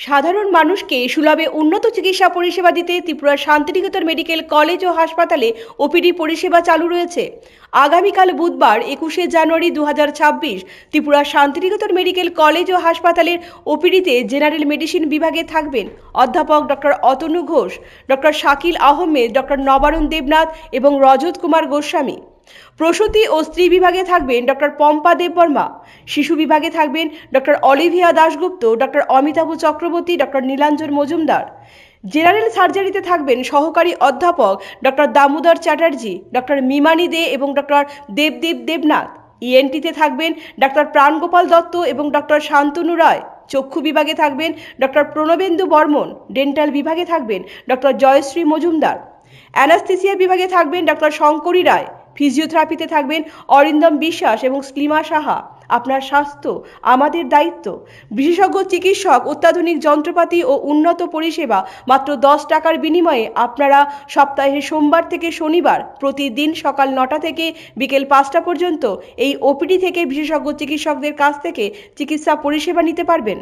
সাধারণ মানুষকে সুলভে উন্নত চিকিৎসা পরিষেবা দিতে ত্রিপুরার শান্তিনিকেতন মেডিকেল কলেজ ও হাসপাতালে ওপিডি পরিষেবা চালু রয়েছে। আগামীকাল বুধবার একুশে জানুয়ারি দু ত্রিপুরা শান্তিনিকেতন মেডিকেল কলেজ ও হাসপাতালের ওপিডিতে জেনারেল মেডিসিন বিভাগে থাকবেন অধ্যাপক doctor Atanu Ghosh doctor Shakil Ahmed doctor Nabarun Debnath এবং রজত কুমার গোস্বামী। প্রসূতি ও স্ত্রী বিভাগে থাকবেন ডক্টর পম্পা দেববর্মা। শিশু বিভাগে থাকবেন doctor Olivia Dasgupta, doctor Amitabha Chakraborty, doctor Nilanjan Majumdar. General সার্জারিতে থাকবেন সহকারী অধ্যাপক ডক্টর দামোদর চ্যাটার্জি, ডক্টর মিমানি দে এবং ডক্টর দেবদেব দেবনাথ। ইএনটিতে থাকবেন ডক্টর প্রাণগোপাল দত্ত এবং ডক্টর শান্তনু রায়। চক্ষু বিভাগে থাকবেন ডক্টর প্রণবেন্দু বর্মন। ডেন্টাল বিভাগে থাকবেন ডক্টর জয়শ্রী মজুমদার। অ্যানাস্থেসিয়া বিভাগে থাকবেন ডক্টর শঙ্করী রায়। ফিজিওথেরাপিতে থাকবেন অরিন্দম বিশ্বাস এবং স্লিমা সাহা। আপনার স্বাস্থ্য, আমাদের দায়িত্ব। বিশেষজ্ঞ, চিকিৎসক, অত্যাধুনিক যন্ত্রপাতি ও উন্নত পরিষেবা মাত্র দশ টাকার বিনিময়ে আপনারা সপ্তাহে সোমবার থেকে শনিবার প্রতিদিন সকাল নটা থেকে বিকেল পাঁচটা পর্যন্ত এই ওপিডি থেকে বিশেষজ্ঞ, চিকিৎসকদের কাছ থেকে চিকিৎসা পরিষেবা নিতে পারবেন।